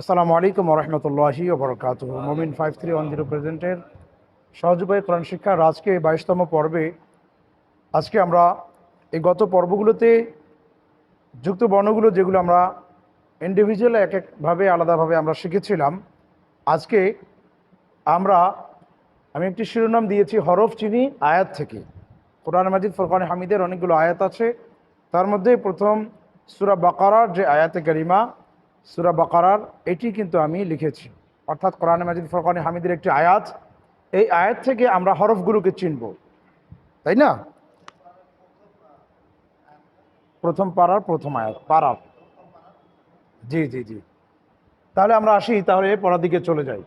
আসসালামু আলাইকুম রহমতুল্লাহি ওবরকাত Momin five three one zero প্রেজেন্টের সহযোগায়ী কোরআন শিক্ষার আজকে বাইশতম পর্বে, আজকে আমরা এই গত পর্বগুলোতে যুক্ত বর্ণগুলো যেগুলো আমরা ইন্ডিভিজুয়াল এক একভাবে আলাদাভাবে আমরা শিখেছিলাম। আজকে আমরা, আমি একটি শিরোনাম দিয়েছি, হরফ, চিনি, আয়াত থেকে। কোরআন মাজিদ, ফরকান হামিদের অনেকগুলো আয়াত আছে। তার মধ্যে প্রথম সুরা বাকারার যে আয়াতে গরিমা সুরা বাকারার, এটি কিন্তু আমি লিখেছি। অর্থাৎ কোরআন মাজিদ ফরকানি হামিদের একটি আয়াত। এই আয়াত থেকে আমরা হরফগুলোকে চিনব। তাই না? প্রথম পাড়ার প্রথম আয়াত পাড়ার জি জি জি। তাহলে আমরা আসি, তাহলে পড়ার দিকে চলে যাই।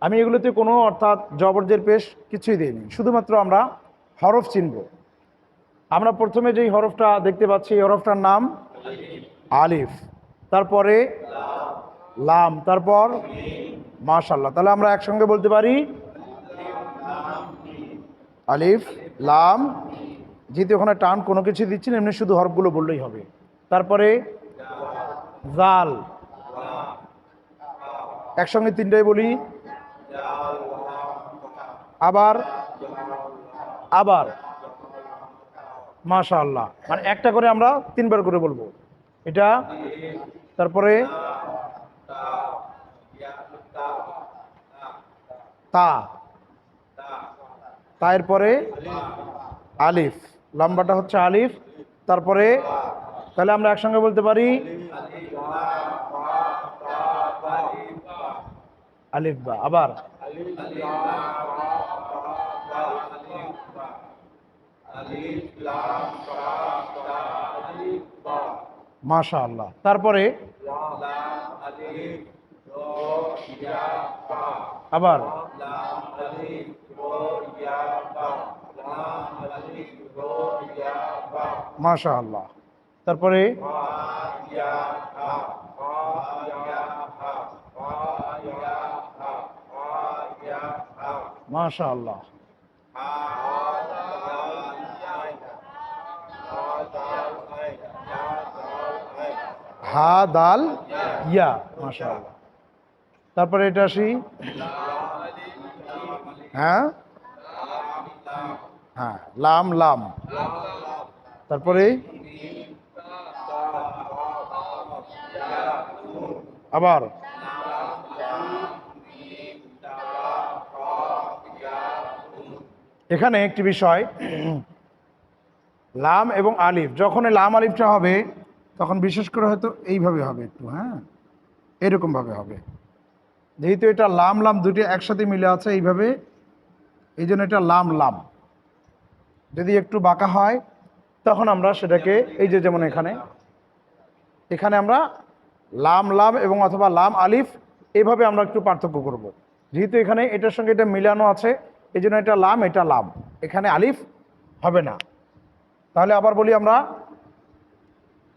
আমি এগুলোতে কোনো, অর্থাৎ জবরজের পেশ কিছুই দিইনি। শুধুমাত্র আমরা হরফ চিনব। আমরা প্রথমে যেই হরফটা দেখতে পাচ্ছি, এই হরফটার নাম আলিফ। তারপরে লাম, তারপর মাশাল্লাহ তাহলে আমরা একসঙ্গে বলতে পারি আলিফ, লাম, যেহেতু ওখানে টান কোনো কিছু দিচ্ছি না, এমনি শুধু হরফগুলো বললেই হবে। তারপরে জাল। একসঙ্গে তিনটাই বলি। আবার আবার। মাশা আল্লাহ মানে একটা করে আমরা তিনবার করে বলব। এটা, তারপরে তা। পরে আলিফ। লম্বাটা হচ্ছে আলিফ। তারপরে তাহলে আমরা একসঙ্গে বলতে পারি আলিফ বা। আবার মাশা আল্লাহ তারপরে আবার। মাশা আল্লাহ তারপরে? মাশা আল্লাহ হা দাল ইয়া তারপরে এটা আসি। হ্যাঁ? হ্যাঁ লাম লাম। তারপরে? আবার? এখানে একটি বিষয়, লাম এবং আলিফ। যখন লাম, আলিফটা হবে তখন বিশেষ করে হয়তো এইভাবে হবে একটু হ্যাঁ? এরকমভাবে হবে। যেহেতু এটা লাম লাম দুটি একসাথে মিলে আছে এইভাবে এই জন্য এটা লাম লাম। যদি একটু বাঁকা হয়, তখন আমরা সেটাকে এই যে যেমন এখানে এখানে আমরা লাম লাম এবং অথবা লাম আলিফ এভাবে আমরা একটু পার্থক্য করব। যেহেতু এখানে এটার সঙ্গে এটা মিলানো আছে এই জন্য এটা লাম এটা লাম। এখানে আলিফ হবে না। তাহলে আবার বলি আমরা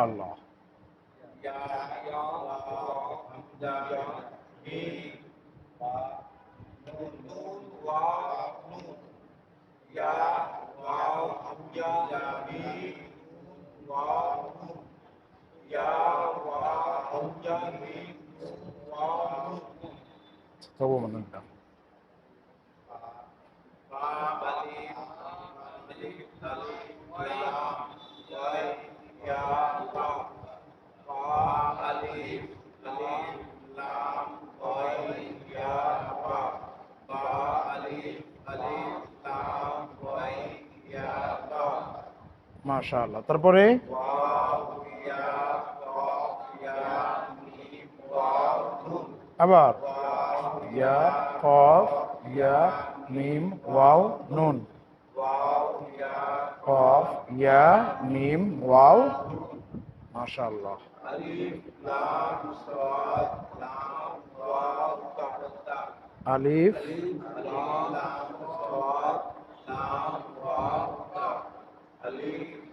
আল্লাহ মাশা আল্লাহ তারপরে? আবার। ইয়া, কফ, ইয়া, মিম, ওয়াও, নুন। কফ, ইয়া, মিম, ওয়াও। মাশাআল্লাহ। আলিফ আলিফ।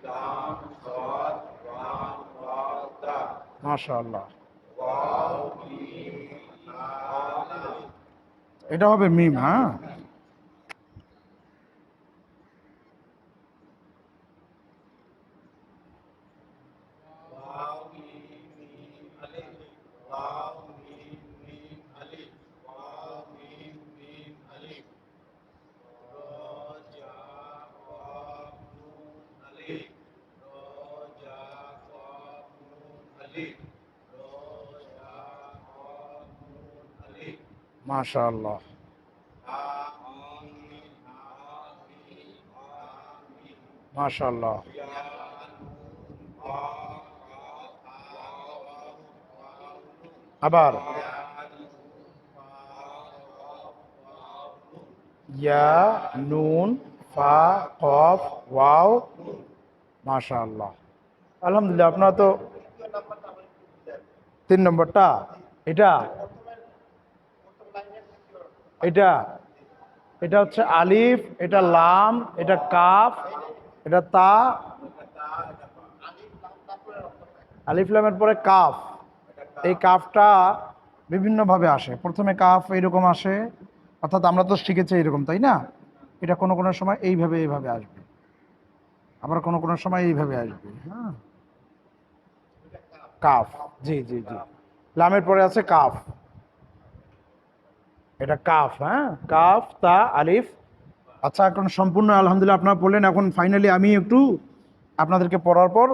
মাশাআল্লাহ। এটা হবে মিম হ্যাঁ? মাশাআল্লাহ। মাশাআল্লাহ। আবার। ইয়া, নুন, ফা, কফ, ওয়াও। মাশাআল্লাহ। আলহামদুলিল্লাহ, আপনারা তো তিন নম্বরটা। এটা এটা এটা হচ্ছে আলিফ, এটা লাম, এটা কাফ, এটা তা, আলিফ লামের পরে কাফ। এই কাফটা বিভিন্নভাবে আসে। প্রথমে কাফ এইরকম আসে, অর্থাৎ আমরা তো শিখেছি এইরকম তাই না? এটা কোনো কোনো সময় এইভাবে এইভাবে আসবে। আবার কোনো কোনো সময় এইভাবে আসবে হ্যাঁ? কাফ, জি জি জি। লামের পরে আছে কাফ। এটা কাফ হ্যাঁ? কাফ, তা, আলিফ। আচ্ছা এখন সম্পূর্ণ আলহামদুলিল্লাহ আপনারা পড়লেন। এখন ফাইনালি আমি একটু আপনাদেরকে পড়ার পর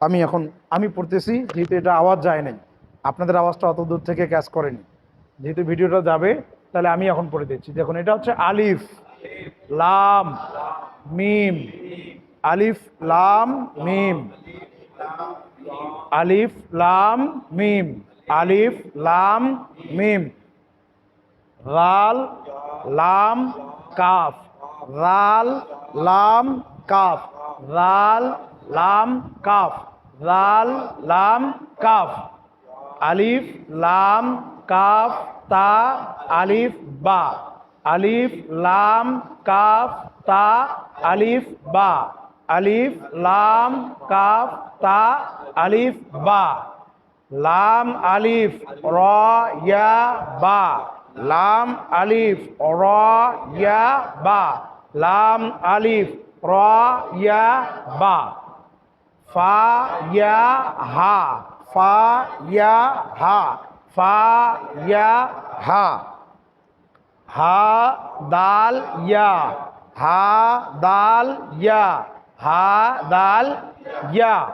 আমি এখন, আমি পড়তেছি, যেহেতু এটা আওয়াজ যায় নাই। আপনাদের আওয়াজটা অত দূর থেকে ক্যাচ করেনি। যেহেতু ভিডিওটা যাবে, তাহলে আমি এখন পড়ে দিচ্ছি। দেখুন, এটা হচ্ছে আলিফ, লাম, মিম। আলিফ, লাম, মিম। আলিফ, লাম, মিম। আলিফ, লাম, মিম। রাল, লাম, কাফ। রাল, লাম, কাফ। রাল, লাম, কাফ। রাল, লাম, কাফ। আলিফ, লাম, কাফ, তা, আলিফ, বা। আলিফ, লাম, কাফ, তা, আলিফ, বা। আলিফ, লাম, কাফ, তা, আলিফ, বা। লাম, আলিফ, র, ইয়া, বা। লাম আলিফ, র, ইয়া, বা। লাম আলিফ, র, ইয়া, বা। ফা, ইয়া, হা। ফা, ইয়া, হা। ফা, ইয়া, হা। হা, দাল, ইয়া। হা, দাল, ইয়া। হা, দাল, ইয়া।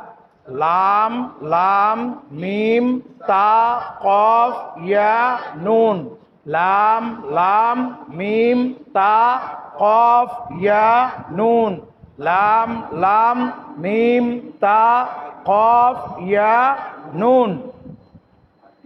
লাম লাম, মিম, তা, কফ, ইয়া, নুন। লাম লাম, মিম, তা, কফ, ইয়া, নুন। লাম লাম, মিম, তা, কফ, ইয়া, নুন।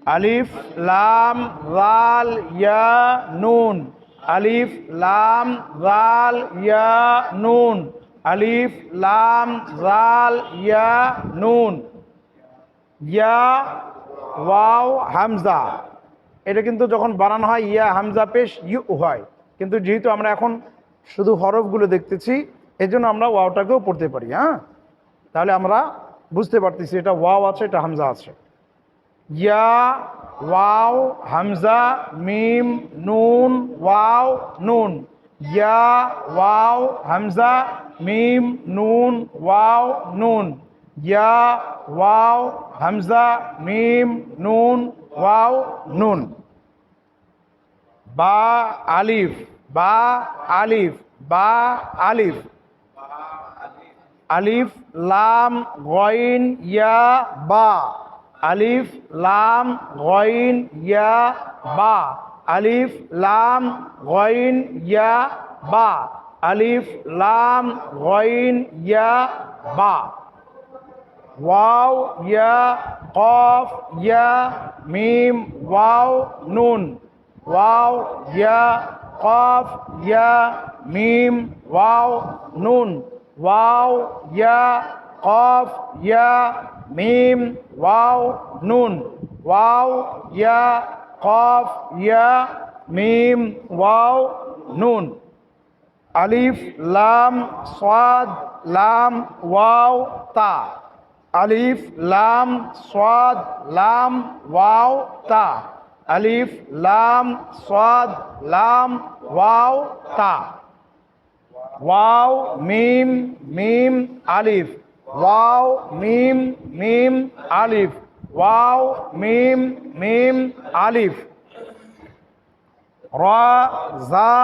আলিফ, লাম জাল ইয়া, নুন। আলিফ, লাম জাল ইয়া, নুন। আলিফ, লাম জাল ইয়া, নুন। ইয়া, ওয়াও, হামজা। এটা কিন্তু যখন বানানো হয়, ইয়া হামজা পেশ, ইউ হয়। কিন্তু যেহেতু আমরা এখন শুধু হরফগুলো দেখতেছি এই জন্য আমরা ওয়াওটাকেও পড়তে পারি হ্যাঁ? তাহলে আমরা বুঝতে পারতেছি এটা ওয়াও আছে, এটা হামজা আছে। ইয়া, ওয়াও, হামজা, মিম, নুন, ওয়াও, নুন। ইয়া, ওয়াও, হামজা, মিম, নুন, ওয়াও, নুন। ইয়া ওয়াও হামজা মিম নুন ওয়াও নুন বা আলিফ বা আলিফ বা আলিফ আলিফ লাম গইন ইয়া বা আলিফ লাম গইন ইয়া বা আলিফ লাম গইন ইয়া বা আলিফ লাম গইন ইয়া বা ওয়াও ইয়া কফ ইয়া মিম ওয়াও নুন ওয়াও ইয়া কফ ইয়া মিম ওয়াও নুন ওয়াও ইয়া কফ ইয়া মিম ওয়াও নুন ওয়াও ইয়া কফ ইয়া মিম ওয়াও নুন আলিফ লাম সাদ লাম ওয়াও তা আলিফ, লাম, সাদ, লাম, ওয়াও, তা। আলিফ, লাম, সাদ, লাম, ওয়াও, তা। ওয়াও, মিম মিম, আলিফ। ওয়াও, মিম মিম, আলিফ। ওয়াও, মিম মিম, আলিফ। রা, জা,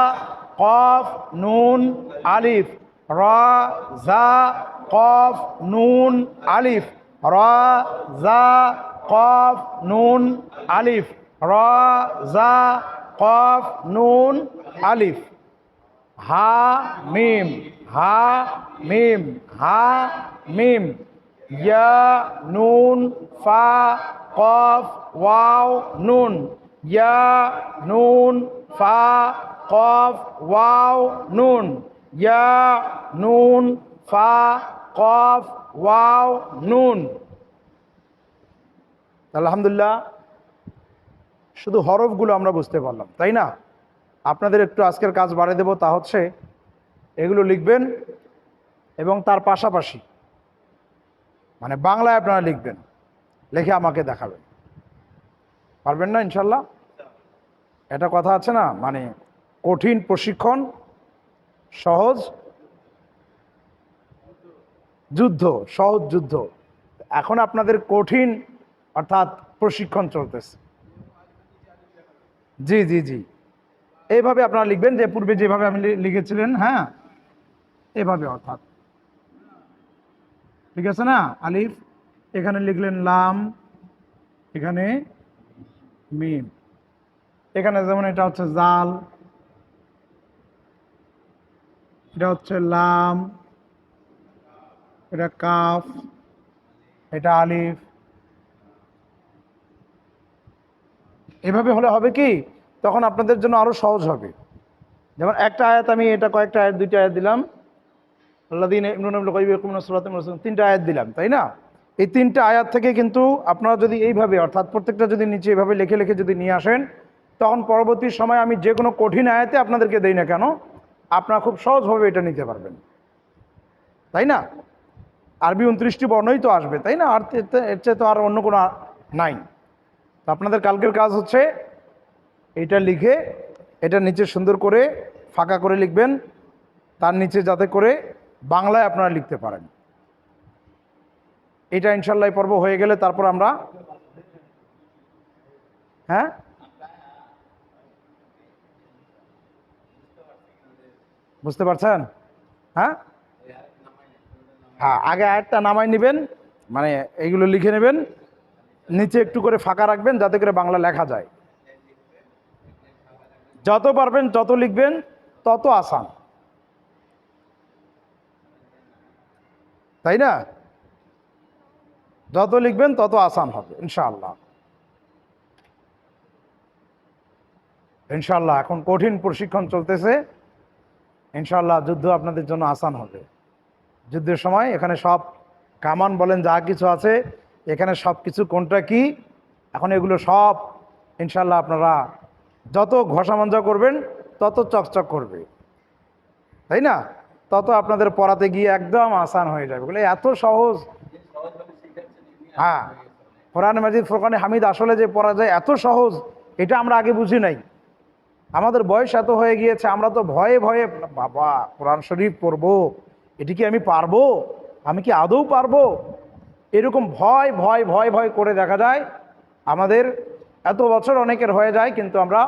কফ, নুন, আলিফ। রা, জা, কফ, নুন, আলিফ। রা, জা, কফ, নুন, আলিফ। রা, জা, কফ, নুন, আলিফ। হা, মিম। হা মিম। হা, মিম। ইয়া, নুন, ফা, কফ, ওয়াও, নুন। ইয়া, নুন, ফা, কফ, ওয়াও, নুন। ইয়া নুন ফা কফ ওয়াও নুন আলহামদুলিল্লাহ, শুধু হরফগুলো আমরা বুঝতে পারলাম, তাই না? আপনাদের একটু আজকের কাজ বাড়িয়ে দেব, তা হচ্ছে এগুলো লিখবেন এবং তার পাশাপাশি মানে বাংলায় আপনারা লিখবেন, লিখে আমাকে দেখাবেন। পারবেন না, ইনশাল্লাহ? এটা কথা আছে না? মানে কঠিন প্রশিক্ষণ সহজ যুদ্ধ সহজ যুদ্ধ। এখন আপনাদের কঠিন, অর্থাৎ প্রশিক্ষণ চলতেছে। জি জি জি। এইভাবে আপনারা লিখবেন যে পূর্বে যেভাবে লি- লিখেছিলেন হ্যাঁ? এভাবে, অর্থাৎ। ঠিক আছে না? আলিফ, এখানে লিখলেন লাম, এখানে মিম। এখানে যেমন এটা হচ্ছে জাল এটা হচ্ছে লাম, এটা কাফ, এটা আলিফ। এভাবে হলে হবে কি? তখন আপনাদের জন্য আরও সহজ হবে। যেমন একটা আয়াত আমি এটা কয়েকটা আয়াত, দুইটা আয়াত দিলাম। আল্লাদিন তিনটা আয়াত দিলাম, তাই না? এই তিনটা আয়াত থেকে কিন্তু আপনারা যদি এইভাবে, অর্থাৎ প্রত্যেকটা যদি নিচে এভাবে লিখে লিখে যদি নিয়ে আসেন, তখন পরবর্তী সময় আমি যে কোনো কঠিন আয়াতে আপনাদেরকে দেই না কেন? আপনারা খুব সহজভাবে এটা নিতে পারবেন। তাই না? আরবি উনত্রিশটি বর্ণই তো আসবে, তাই না? আর এর চেয়ে- তো আর অন্য কোনো নাই। তো আপনাদের কালকের কাজ হচ্ছে এটা লিখে, এটা নিচে সুন্দর করে ফাঁকা করে লিখবেন, তার নিচে যাতে করে বাংলায় আপনারা লিখতে পারেন। এটা ইনশাল্লাহ পর্ব হয়ে গেলে তারপর আমরা হ্যাঁ? বুঝতে পারছেন? হ্যাঁ? হ্যাঁ আগে আয়াতটা নামাই নেবেন মানে এইগুলো লিখে নেবেন, নিচে একটু করে ফাঁকা রাখবেন যাতে করে বাংলা লেখা যায়। যত পারবেন, যত লিখবেন, তত আসান। তাই না? যত লিখবেন, তত আসান হবে, ইনশাআল্লাহ। ইনশাআল্লাহ, এখন কঠিন প্রশিক্ষণ চলতেছে। ইনশাআল্লাহ যুদ্ধ আপনাদের জন্য আসান হবে। যুদ্ধের সময় এখানে সব কামান বলেন যা কিছু আছে, এখানে সব কিছু কোনটা কি, এখন এগুলো সব ইনশাল্লাহ আপনারা যত ঘষামঞ্জা করবেন, তত চকচক করবে। তাই না? তত আপনাদের পড়াতে গিয়ে একদম আসান হয়ে যাবে। বলে এত সহজ। হ্যাঁ কোরআন মাজিদ, ফোরকানে হামিদ আসলে যে পড়া যায় এত সহজ, এটা আমরা আগে বুঝি নাই। আমাদের বয়স এত হয়ে গিয়েছে, আমরা তো ভয়ে ভয়ে, বাবা, কোরআন শরীফ পড়ব, এটি কি আমি পারব? আমি কি আদৌ পারব? এরকম ভয় ভয় ভয় ভয় করে দেখা যায়, আমাদের এত বছর অনেকের হয়ে যায়, কিন্তু আমরা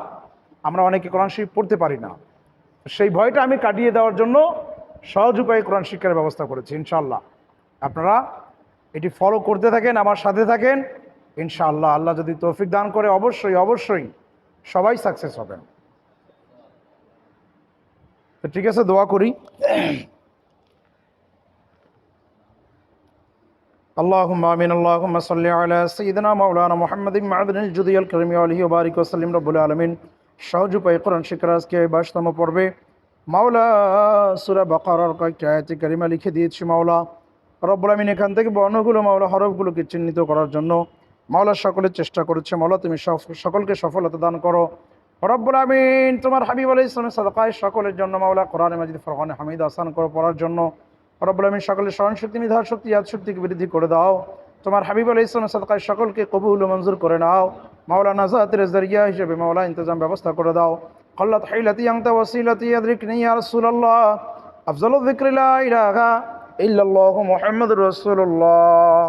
আমরা অনেকে কোরআন শরীফ পড়তে পারি না। সেই ভয়টা আমি কাটিয়ে দেওয়ার জন্য সহজ উপায়ে কোরআন শিক্ষার ব্যবস্থা করেছি ইনশাল্লাহ আপনারা এটি ফলো করতে থাকেন, আমার সাথে থাকেন, ইনশাআল্লাহ, আল্লাহ যদি তৌফিক দান করে, অবশ্যই অবশ্যই সবাই সাকসেস হবেন। তো ঠিক আছে দোয়া করি اللهم آمين اللهم صل على سيدنا مولانا محمد معدن الجدي الكريم عليه وبارك وسلم رب العالمين সহজ উপায় কোরআন শিক্ষার আজকে বাইশতম পর্বে মাওলা সুরা বকারার কয়েকটি আয়াতে কারিমা লিখে দিয়েছি মাওলা রব্বুল আমিন এখান থেকে বর্ণগুলো মাওলা হরফগুলোকে চিহ্নিত করার জন্য মাওলা সকলের চেষ্টা করেছে মাওলা তুমি সফ- সকলকে সফলতা দান করো রব্বুল আমিন, তোমার হাবিব আলী ইসলামের সাদকায় সকলের জন্য, মাওলা কোরআন মাজিদ ফরহান হামিদ আসান করে পড়ার জন্য, রব্বুল আমিন সকলের স্মরণ শক্তি নিধার শক্তি, ইয়াদ শক্তিকে বৃদ্ধি করে দাও। তোমার হাবিব আলী ইসলামের সাদকায় সকলকে কবুল মঞ্জুর করে নাও। মাওলা নাজাতের জরিয়া হিসেবে মাওলা ইন্তজাম ব্যবস্থা করে দাও। কল্লাত হাইলাতি আংতা ওয়াসিলাতি ইয়াদরিক নিয়া রাসূলুল্লাহ। আফজালু যিকরিলা ইলাহা ইল্লাল্লাহু মুহাম্মাদুর রাসূলুল্লাহ।